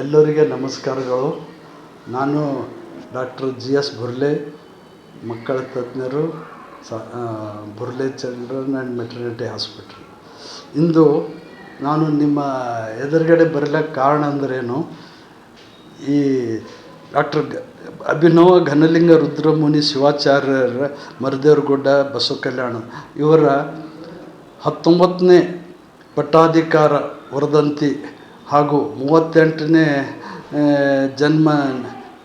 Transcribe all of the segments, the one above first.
ಎಲ್ಲರಿಗೆ ನಮಸ್ಕಾರಗಳು. ನಾನು ಡಾಕ್ಟರ್ ಜಿ ಎಸ್ ಬುರ್ಲೆ, ಮಕ್ಕಳ ತಜ್ಞರು, ಸ Burle children and maternity hospital. ಇಂದು ನಾನು ನಿಮ್ಮ ಎದುರುಗಡೆ ಬರಲಿಕ್ಕೆ ಕಾರಣ ಅಂದ್ರೇನು, ಈ ಡಾಕ್ಟರ್ ಅಭಿನವ ಘನಲಿಂಗ ರುದ್ರಮುನಿ ಶಿವಾಚಾರ್ಯರ ಮರದೇವರಗುಡ್ಡ ಬಸವ ಕಲ್ಯಾಣ ಇವರ ಹತ್ತೊಂಬತ್ತನೇ ಪಟ್ಟಾಧಿಕಾರ ವರದಂತಿ ಹಾಗೂ ಮೂವತ್ತೆಂಟನೇ ಜನ್ಮ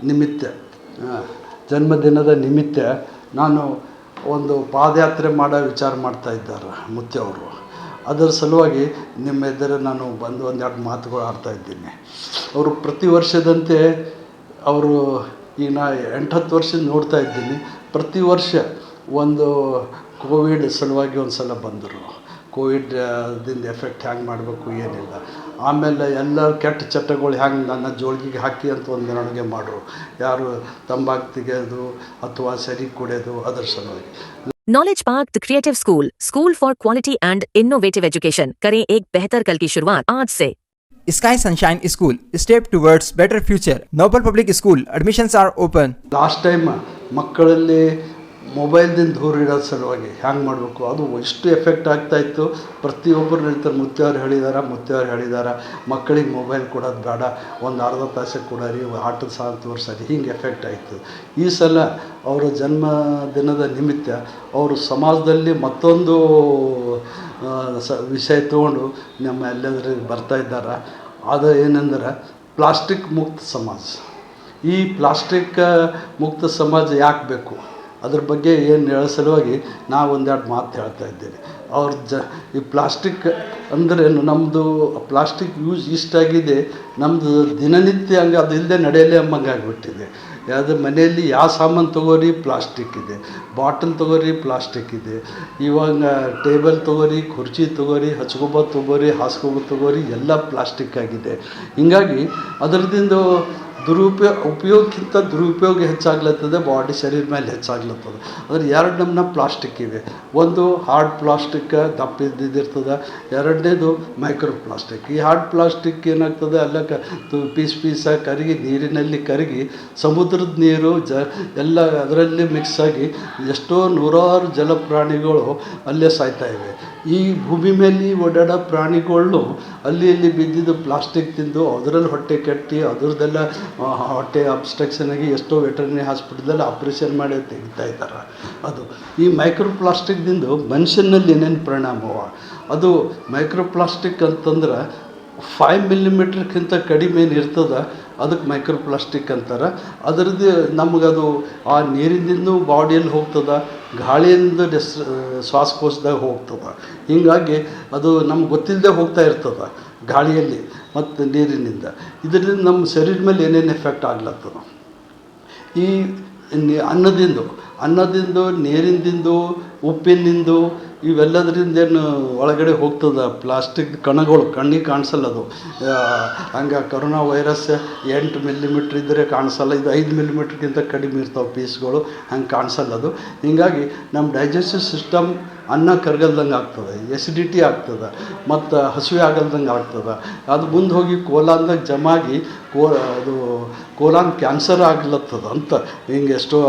ನಿಮಿತ್ತ ಜನ್ಮದಿನದ ನಿಮಿತ್ತ ನಾನು ಒಂದು ಪಾದಯಾತ್ರೆ ಮಾಡೋ ವಿಚಾರ ಮಾಡ್ತಾ ಇದ್ದಾರೆ ಮುತ್ಯ ಅವರು. ಅದರ ಸಲುವಾಗಿ ನಿಮ್ಮ ಎದುರು ನಾನು ಬಂದು ಒಂದೆರಡು ಮಾತುಗಳು ಆಡ್ತಾ ಇದ್ದೀನಿ. ಅವರು ಪ್ರತಿ ವರ್ಷದಂತೆ ಅವರು ಈಗ ನಾ ಎಂಟತ್ತು ವರ್ಷ ನೋಡ್ತಾ ಇದ್ದೀನಿ. ಪ್ರತಿ ವರ್ಷ ಒಂದು ಕೋವಿಡ್ ಸಲುವಾಗಿ ಒಂದು ಸಲ ಬಂದರು. ಕೋವಿಡ್ ದಿಂದ ಎಫೆಕ್ಟ್ ಹ್ಯಾಂಗೆ ಮಾಡಬೇಕು ಏನಿಲ್ಲ ಆಮೇಲೆ ಎಲ್ಲ ಕೆಟ್ಟ ಚಟಗಳು ಹ್ಯಾಂಗೆ ನನ್ನ ಜೋಳಿಗೆಗೆ ಹಾಕಿ ಅಂತ ಒಂದು ಮೆರವಣಿಗೆ ಮಾಡ್ರು ಯಾರು ತಂಬಾಕು ತೆಗೆಯೋದು ಅಥವಾ ಸರಿ ಕುಡಿಯೋದು ಅದರ ಸಲುವಾಗಿ knowledge park the creative school school for quality and innovative education करें एक बेहतर कल की शुरुआत आज से Sky Sunshine School, step towards better future. Noble Public School, admissions are open. Last time ಮಕ್ಕಳಲ್ಲಿ ಮೊಬೈಲ್ದಿಂದ ದೂರ ಇಡೋದು ಸಲುವಾಗಿ ಹ್ಯಾಂಗೆ ಮಾಡಬೇಕು? ಅದು ಎಷ್ಟು ಎಫೆಕ್ಟ್ ಆಗ್ತಾಯಿತ್ತು ಪ್ರತಿಯೊಬ್ಬರು ಹೇಳ್ತಾರೆ, ಮುತ್ತೆಯವ್ರು ಹೇಳಿದಾರ ಮುತ್ತೆಯವ್ರು ಹೇಳಿದಾರ. ಮಕ್ಕಳಿಗೆ ಮೊಬೈಲ್ ಕೊಡೋದು ಬೇಡ. ಒಂದು ಅರ್ಧ ತಾಸೆ ಕೊಡೋರಿ, ಆಟದ ಸಾಲ ತೋರಿಸೋರಿ. ಹಿಂಗೆ ಎಫೆಕ್ಟ್ ಆಯಿತು. ಈ ಸಲ ಅವರ ಜನ್ಮ ದಿನದ ನಿಮಿತ್ತ ಅವರು ಸಮಾಜದಲ್ಲಿ ಮತ್ತೊಂದು ಸ, ವಿಷಯ ತೊಗೊಂಡು ನಮ್ಮ ಎಲ್ಲೆದ್ರಿಗೆ ಬರ್ತಾ ಇದ್ದಾರೆ. ಅದು ಏನಂದ್ರೆ ಪ್ಲಾಸ್ಟಿಕ್ ಮುಕ್ತ ಸಮಾಜ. ಈ ಪ್ಲಾಸ್ಟಿಕ್, ಮುಕ್ತ ಸಮಾಜ ಯಾಕೆ ಬೇಕು? ಅದ್ರ ಬಗ್ಗೆ ಏನು ಹೇಳೋ ಸಲುವಾಗಿ ನಾ ಒಂದೆರಡು ಮಾತು ಹೇಳ್ತಾ ಇದ್ದೇನೆ. ಅವ್ರ ಜ, ಈ ಪ್ಲಾಸ್ಟಿಕ್ ಅಂದರೆ ನಮ್ಮದು ಪ್ಲಾಸ್ಟಿಕ್ ಯೂಸ್ ಇಷ್ಟಾಗಿದೆ ನಮ್ಮದು ದಿನನಿತ್ಯ ಹಂಗೆ ಅದು ಇಲ್ಲದೆ ನಡೆಯಲೇ ಎಂಬಂಗೆ ಆಗಿಬಿಟ್ಟಿದೆ. ಯಾವುದು ಮನೆಯಲ್ಲಿ ಯಾವ ಸಾಮಾನು ತೊಗೋರಿ, ಪ್ಲಾಸ್ಟಿಕ್ ಇದೆ. ಬಾಟಲ್ ತೊಗೋರಿ, ಪ್ಲಾಸ್ಟಿಕ್ ಇದೆ. ಇವಾಗ ಟೇಬಲ್ ತೊಗೋರಿ, ಕುರ್ಚಿ ತೊಗೋರಿ ಹಚ್ಕೊಬ ತೊಗೋರಿ ಹಾಸ್ಕೊಬ ತೊಗೋರಿ, ಎಲ್ಲ ಪ್ಲಾಸ್ಟಿಕ್ ಆಗಿದೆ. ಹೀಗಾಗಿ ಅದರದಿಂದ ದುರುಪಯೋಗ ಉಪಯೋಗಕ್ಕಿಂತ ದುರುಪಯೋಗ ಹೆಚ್ಚಾಗ್ಲತ್ತದೆ ಬಾಡಿ ಶರೀರ ಮೇಲೆ ಹೆಚ್ಚಾಗ್ಲತ್ತದೆ. ಅದ್ರ ಎರಡು ನಮ್ಮನ್ನ ಪ್ಲಾಸ್ಟಿಕ್ ಇವೆ. ಒಂದು ಹಾರ್ಡ್ ಪ್ಲಾಸ್ಟಿಕ್ ದಪ್ಪ ಇದ್ದಿದ್ದಿರ್ತದೆ ಎರಡನೇದು ಮೈಕ್ರೋ ಪ್ಲಾಸ್ಟಿಕ್ ಈ ಹಾರ್ಡ್ ಪ್ಲಾಸ್ಟಿಕ್ ಏನಾಗ್ತದೆ ಎಲ್ಲ ಕ ಪೀಸ್ ಪೀಸ ಕರಗಿ, ನೀರಿನಲ್ಲಿ ಕರಗಿ, ಸಮುದ್ರದ ನೀರು, ಜ, ಎಲ್ಲ ಅದರಲ್ಲಿ ಮಿಕ್ಸ್ ಆಗಿ ಎಷ್ಟೋ ನೂರಾರು ಜಲಪ್ರಾಣಿಗಳು ಅಲ್ಲೇ ಸಾಯ್ತಾ ಇವೆ. ಈ ಭೂಮಿ ಮೇಲೆ ಓಡಾಡೋ ಪ್ರಾಣಿಗಳು ಅಲ್ಲಿ ಇಲ್ಲಿ ಬಿದ್ದಿದ್ದು ಪ್ಲಾಸ್ಟಿಕ್ ತಿಂದು ಅದರಲ್ಲಿ ಹೊಟ್ಟೆ ಕಟ್ಟಿ ಅದರದೆಲ್ಲ ಹೊಟ್ಟೆ ಅಬ್ಸ್ಟ್ರಕ್ಷನ್ ಆಗಿ ಎಷ್ಟೋ ವೆಟರ್ನರಿ ಹಾಸ್ಪಿಟಲ್ದಲ್ಲಿ ಆಪ್ರೇಷನ್ ಮಾಡಿ ತೆಗಿತಾ ಇದ್ದಾರೆ. ಅದು ಈ ಮೈಕ್ರೋ ಪ್ಲಾಸ್ಟಿಕ್ದಿಂದ ಮನುಷ್ಯನಲ್ಲಿ ಏನೇನು ಪರಿಣಾಮವ? ಅದು ಮೈಕ್ರೋ ಪ್ಲಾಸ್ಟಿಕ್ ಅಂತಂದ್ರೆ ಫೈವ್ ಮಿಲಿಮೀಟ್ರ್ಕ್ಕಿಂತ ಕಡಿಮೆ ಏನು ಇರ್ತದೆ? ಅದಕ್ಕೆ ಮೈಕ್ರೋ ಪ್ಲಾಸ್ಟಿಕ್ ಅಂತಾರೆ. ಅದರದ್ದು ನಮಗದು ಆ ನೀರಿನಿಂದ ಬಾಡಿಯಲ್ಲಿ ಹೋಗ್ತದೆ, ಗಾಳಿಯಿಂದ ಡಿಸ್, ಶ್ವಾಸಕೋಶದಾಗ ಹೋಗ್ತದೆ. ಹೀಗಾಗಿ ಅದು ನಮ್ಗೆ ಗೊತ್ತಿಲ್ಲದೆ ಹೋಗ್ತಾ ಇರ್ತದೆ ಗಾಳಿಯಲ್ಲಿ ಮತ್ತು ನೀರಿನಿಂದ. ಇದರಿಂದ ನಮ್ಮ ಶರೀರ ಮೇಲೆ ಏನೇನು ಎಫೆಕ್ಟ್ ಆಗ್ಲತ್ತದ? ಈ ಅನ್ನದಿಂದ ಅನ್ನದಿಂದ ಉಪ್ಪಿನಿಂದ ಉಪ್ಪಿನಿಂದು ಇವೆಲ್ಲದರಿಂದ ಏನು ಒಳಗಡೆ ಹೋಗ್ತದೆ? ಪ್ಲಾಸ್ಟಿಕ್ ಕಣಗಳು, ಕಣ್ಣಿಗೆ ಕಾಣಿಸಲ್ಲ ಅದು. ಹಂಗೆ ಕರೋನಾ ವೈರಸ್ ಎಂಟು ಮಿಲಿಮೀಟ್ರ್ ಇದ್ದರೆ ಕಾಣಿಸಲ್ಲ. ಇದು ಐದು ಮಿಲಿಮೀಟ್ರ್ಗಿಂತ ಕಡಿಮೆ ಇರ್ತಾವೆ ಪೀಸ್ಗಳು ಹಂಗೆ ಕಾಣಿಸಲ್ಲ ಅದು. ಹೀಗಾಗಿ ನಮ್ಮ ಡೈಜೆಸ್ಟಿವ್ ಸಿಸ್ಟಮ್ ಅನ್ನ ಕರ್ಗಲ್ದಂಗೆ ಆಗ್ತದೆ ಎಸಿಡಿಟಿ ಆಗ್ತದೆ, ಮತ್ತು ಹಸಿವೆ ಆಗಲ್ದಂಗೆ ಆಗ್ತದೆ. ಅದು ಮುಂದೆ ಹೋಗಿ ಕೋಲಾನ್ದಾಗ ಜಮಾಗಿ ಕೋ, ಅದು ಕೋಲಾನ್ ಕ್ಯಾನ್ಸರ್ ಆಗ್ಲತ್ತದ ಅಂತ ಹಿಂಗೆ ಎಷ್ಟೋ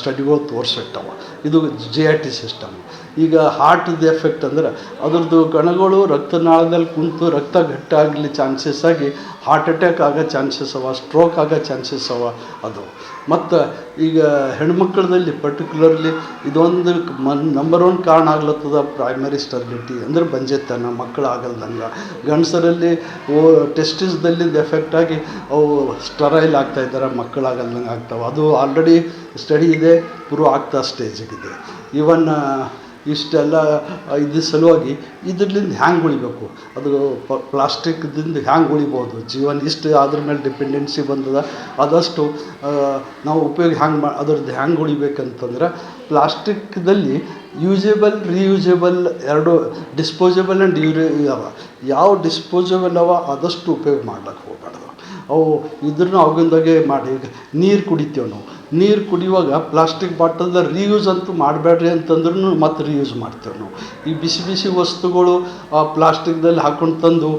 ಸ್ಟಡಿಗಳು ತೋರಿಸಿಟ್ಟವ. ಇದು ಜಿ ಆರ್ ಟಿ ಸಿಸ್ಟಮ್ ಈಗ ಹಾರ್ಟ್ದು ಎಫೆಕ್ಟ್ ಅಂದ್ರೆ ಅದ್ರದ್ದು ಕಣಗಳು ರಕ್ತನಾಳದಲ್ಲಿ ಕುಂತು ರಕ್ತ ಗಟ್ಟಾಗಲಿ ಚಾನ್ಸಸ್ ಆಗಿ ಹಾರ್ಟ್ ಅಟ್ಯಾಕ್ ಆಗೋ ಚಾನ್ಸಸ್ ಅವ ಸ್ಟ್ರೋಕ್ ಆಗೋ ಚಾನ್ಸಸ್ ಅವ, ಅದು. ಮತ್ತು ಈಗ ಹೆಣ್ಮಕ್ಳದಲ್ಲಿ ಪರ್ಟಿಕ್ಯುಲರ್ಲಿ ಇದೊಂದು ಮನ್ ನಂಬರ್ ಒನ್ ಕಾರಣ ಆಗ್ಲತ್ತದ ಪ್ರೈಮರಿ ಸ್ಟರ್ಲಿಟಿ ಅಂದ್ರೆ ಬಂಜೆತನ ಮಕ್ಕಳು ಆಗಲ್ದಂಗೆ ಗಂಡಸರಲ್ಲಿ ಓ ಟೆಸ್ಟಿಸ್ದಲ್ಲಿ ಎಫೆಕ್ಟ್ ಆಗಿ ಅವು ಸ್ಟರೈಲ್ ಆಗ್ತಾ ಇದ್ದಾರೆ ಮಕ್ಕಳಾಗಲ್ದಂಗೆ ಆಗ್ತಾವೆ. ಅದು ಆಲ್ರೆಡಿ ಸ್ಟಡಿ ಇದೆ ಪ್ರೂವ್ ಆಗ್ತಾ ಸ್ಟೇಜಿಗಿದೆ ಇವನ್ ಇಷ್ಟೆಲ್ಲ ಇದ್ರ ಸಲುವಾಗಿ ಇದರಿಂದ ಹ್ಯಾಂಗೆ ಉಳಿಬೇಕು? ಅದು ಪ್ಲಾಸ್ಟಿಕ್ದಿಂದ ಹ್ಯಾಂಗೆ ಉಳಿಬೋದು? ಜೀವನ ಇಷ್ಟು ಅದ್ರ ಮೇಲೆ ಡಿಪೆಂಡೆನ್ಸಿ ಬಂದದ? ಆದಷ್ಟು ನಾವು ಉಪಯೋಗ ಹ್ಯಾಂಗೆ ಮಾ, ಅದ್ರದ್ದು ಹ್ಯಾಂಗೆ ಉಳಿಬೇಕಂತಂದ್ರೆ ಪ್ಲಾಸ್ಟಿಕ್ದಲ್ಲಿ ಯೂಸೇಬಲ್, ರೀಯೂಸೇಬಲ್ ಎರಡು, ಡಿಸ್ಪೋಸೇಬಲ್ ಆ್ಯಂಡ್ ಯೂರೇ ಅವ ಯಾವ ಡಿಸ್ಪೋಸೇಬಲ್ ಅವ ಆದಷ್ಟು ಉಪಯೋಗ ಮಾಡ್ಲಿಕ್ಕೆ ಹೋಗ್ಬಾರ್ದು. ಅವು ಇದ್ರೂ ಅವಾಗಿಂದಾಗೆ ಮಾಡಿ, ಈಗ ನೀರು ಕುಡಿತೇವೆ ನಾವು. ನೀರು ಕುಡಿಯುವಾಗ ಪ್ಲಾಸ್ಟಿಕ್ ಬಾಟಲ್ನ ರೀಯೂಸ್ ಅಂತೂ ಮಾಡಬೇಡ್ರಿ ಅಂತಂದ್ರೂ ಮತ್ತೆ ರೀಯೂಸ್ ಮಾಡ್ತೇವೆ ನಾವು. ಈ ಬಿಸಿ ಬಿಸಿ ವಸ್ತುಗಳು ಆ ಪ್ಲಾಸ್ಟಿಕ್ದಲ್ಲಿ ಹಾಕೊಂಡು ತಂದು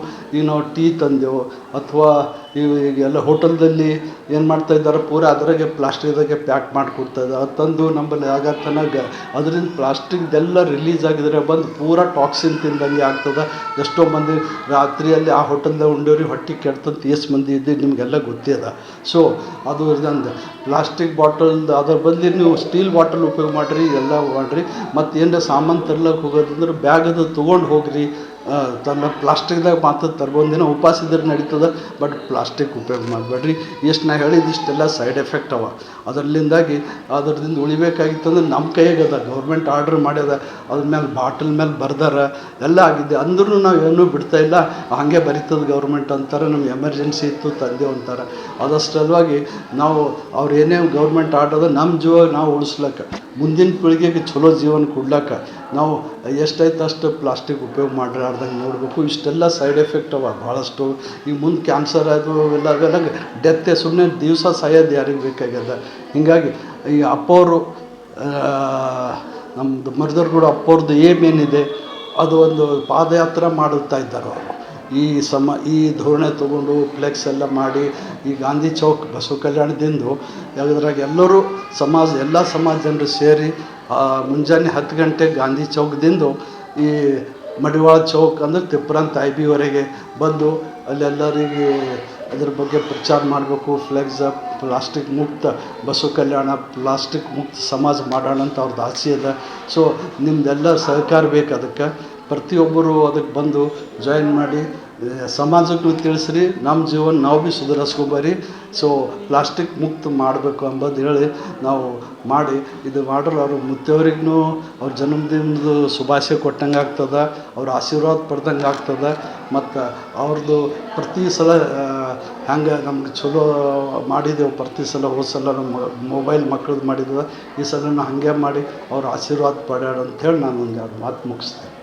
ನಾವು ಟೀ ತಂದೆವು, ಅಥವಾ ಈಗೆಲ್ಲ ಹೋಟೆಲ್ದಲ್ಲಿ ಏನು ಇದ್ದಾರೆ? ಪೂರ ಅದ್ರಾಗೆ ಪ್ಲಾಸ್ಟಿಕ್ದಾಗೆ ಪ್ಯಾಕ್ ಮಾಡಿ ಕೊಡ್ತಾ ಇದ್ದಾರೆ. ಅದು ತಂದು ನಮ್ಮಲ್ಲಿ ಆಗ ತನಕ ಅದರಿಂದ ಪ್ಲಾಸ್ಟಿಕ್ದೆಲ್ಲ ರಿಲೀಸ್ ಆಗಿದ್ರೆ ಬಂದು ಪೂರ ಟಾಕ್ಸಿನ್ ತಿಂದಂಗೆ ಆಗ್ತದೆ. ಎಷ್ಟೋ ಮಂದಿ ರಾತ್ರಿಯಲ್ಲಿ ಆ ಹೋಟೆಲ್ದಾಗ ಉಂಡೋರಿಗೆ ಹೊಟ್ಟೆ ಕೆಡ್ತಂತ ಎಷ್ಟು ಮಂದಿ ಇದ್ದು ನಿಮಗೆಲ್ಲ ಗೊತ್ತೇ ಅದ. ಸೊ ಅದು ಇದೊಂದು ಪ್ಲಾಸ್ಟಿಕ್ ಬಾಟಲ್ ಅದ್ರ ಬದಲು ನೀವು ಸ್ಟೀಲ್ ಬಾಟಲ್ ಉಪಯೋಗ ಮಾಡಿರಿ, ಎಲ್ಲ ಮಾಡಿರಿ. ಮತ್ತು ಏನರ ಸಾಮಾನು ತರ್ಲಕ್ಕೆ ಹೋಗೋದಂದ್ರೆ ಬ್ಯಾಗ್ ಅದು ತೊಗೊಂಡು ಹೋಗ್ರಿ. ತನ್ನ ಪ್ಲಾಸ್ಟಿಕ್ದಾಗ ಮಾತ್ರ ತರ್ಬಂದಿನ ಉಪವಾಸ ಇದ್ರೆ ನಡೀತದೆ, ಬಟ್ ಪ್ಲಾಸ್ಟಿಕ್ ಉಪಯೋಗ ಮಾಡಬೇಡ್ರಿ. ಎಷ್ಟು ನಾ ಹೇಳಿದ್ದು ಇಷ್ಟೆಲ್ಲ ಸೈಡ್ ಎಫೆಕ್ಟ್ ಅವ. ಅದರಲ್ಲಿಂದಾಗಿ ಅದರಿಂದ ಉಳಿಬೇಕಾಗಿತ್ತಂದ್ರೆ ನಮ್ಮ ಕೈಯಾಗ ಅದ, ಗೌರ್ಮೆಂಟ್ ಆರ್ಡ್ರ್ ಮಾಡ್ಯದ, ಅದ್ರ ಮೇಲೆ ಬಾಟಲ್ ಮೇಲೆ ಬರ್ದಾರ, ಎಲ್ಲ ಆಗಿದೆ. ಅಂದ್ರೂ ನಾವು ಏನೂ ಬಿಡ್ತಾ ಇಲ್ಲ. ಹಾಗೆ ಬರೀತದೆ ಗೌರ್ಮೆಂಟ್ ಅಂತಾರೆ, ನಮ್ಗೆ ಎಮರ್ಜೆನ್ಸಿ ಇತ್ತು ತಂದೆವು ಅಂತಾರೆ. ಅದಷ್ಟಲ್ವಾಗಿ ನಾವು ಅವ್ರು ಏನೇ ಗೌರ್ಮೆಂಟ್ ಆರ್ಡರ್ ನಮ್ಮ ಜೀವ ನಾವು ಉಳಿಸ್ಲಕ್ಕ. ಮುಂದಿನ ಪೀಳಿಗೆಗೆ ಚಲೋ ಜೀವನ ಕೊಡ್ಲಕ್ಕ. ನಾವು ಎಷ್ಟೈತೆ ಅಷ್ಟು ಪ್ಲಾಸ್ಟಿಕ್ ಉಪಯೋಗ ಮಾಡಿರಾರ್ದಂಗೆ ನೋಡಬೇಕು. ಇಷ್ಟೆಲ್ಲ ಸೈಡ್ ಎಫೆಕ್ಟ್ ಅವ ಭಾಳಷ್ಟು. ಈಗ ಮುಂದೆ ಕ್ಯಾನ್ಸರ್ ಅದು ಎಲ್ಲ ಅವೆಲ್ಲ ಡೆತ್ತೆ ಸುಮ್ಮನೆ ದಿವಸ ಸಾಯೋದು ಯಾರಿಗೆ ಬೇಕಾಗ್ಯದ? ಹೀಗಾಗಿ ಈ ಅಪ್ಪವರು ನಮ್ಮದು ಮರದರ್ಗೂಡ ಅಪ್ಪವ್ರದ್ದು ಏಮ್ ಏನಿದೆ, ಅದು ಒಂದು ಪಾದಯಾತ್ರೆ ಮಾಡುತ್ತಾ ಇದ್ದಾರೆ ಅವರು. ಈ ಸಮ, ಈ ಧೋರಣೆ ತೊಗೊಂಡು ಫ್ಲೆಕ್ಸ್ ಎಲ್ಲ ಮಾಡಿ, ಈ ಗಾಂಧಿ ಚೌಕ್ ಬಸವ ಕಲ್ಯಾಣದಿಂದ ಯಾವುದ್ರಾಗ ಎಲ್ಲರೂ ಸಮಾಜ, ಎಲ್ಲ ಸಮಾಜ ಜನರು ಸೇರಿ ಮುಂಜಾನೆ ಹತ್ತು ಗಂಟೆಗೆ ಗಾಂಧಿ ಚೌಕದಿಂದ ಈ ಮಡಿವಾಳ ಚೌಕ್ ಅಂದರೆ ತಿಪ್ರಂತ ಐ ಬಿವರೆಗೆ ಬಂದು ಅಲ್ಲೆಲ್ಲರಿಗೆ ಅದ್ರ ಬಗ್ಗೆ ಪ್ರಚಾರ ಮಾಡಬೇಕು ಫ್ಲೆಕ್ಸ್ ಪ್ಲಾಸ್ಟಿಕ್ ಮುಕ್ತ ಬಸವ ಕಲ್ಯಾಣ ಪ್ಲಾಸ್ಟಿಕ್ ಮುಕ್ತ ಸಮಾಜ ಮಾಡೋಣ ಅಂತ ಅವ್ರದ್ದು ಆಸೆ ಅದ ಸೊ ನಿಮ್ದೆಲ್ಲ ಸಹಕಾರ ಬೇಕು ಅದಕ್ಕೆ. ಪ್ರತಿಯೊಬ್ಬರು ಅದಕ್ಕೆ ಬಂದು ಜಾಯಿನ್ ಮಾಡಿ ಸಮಾಜಕ್ಕೂ ತಿಳಿಸ್ರಿ ನಮ್ಮ ಜೀವನ ನಾವು ಭೀ ಸುಧಾರಿಸ್ಕೊಬರಿ. ಸೊ ಪ್ಲಾಸ್ಟಿಕ್ ಮುಕ್ತ ಮಾಡಬೇಕು ಅಂಬೋದು ಹೇಳಿ ನಾವು ಮಾಡಿ, ಇದು ಮಾಡ್ರೆ ಅವರು ಮುತ್ತವ್ರಿಗೂ ಅವ್ರ ಜನ್ಮದಿನದ ಶುಭಾಶಯ ಕೊಟ್ಟಂಗೆ ಆಗ್ತದೆ, ಅವ್ರ ಆಶೀರ್ವಾದ ಪಡ್ದಂಗೆ ಆಗ್ತದೆ, ಮತ್ತು ಅವ್ರದ್ದು ಪ್ರತಿ ಸಲ ಹಂಗೆ ನಮ್ಗೆ ಚಲೋ ಮಾಡಿದೆವು ಪ್ರತಿ ಸಲ, ಹೋದ ಸಲ ನಮ್ಮ ಮೊಬೈಲ್ ಮಕ್ಳದ್ದು ಮಾಡಿದ್ವಿ ಈ ಸಲ ಹಾಗೆ ಮಾಡಿ ಅವ್ರ ಆಶೀರ್ವಾದ ಪಡ್ಯಾಡ ಅಂಥೇಳಿ ನಾನು ಒಂದು ಎರಡು ಮಾತು ಮುಗಿಸ್ತೇನೆ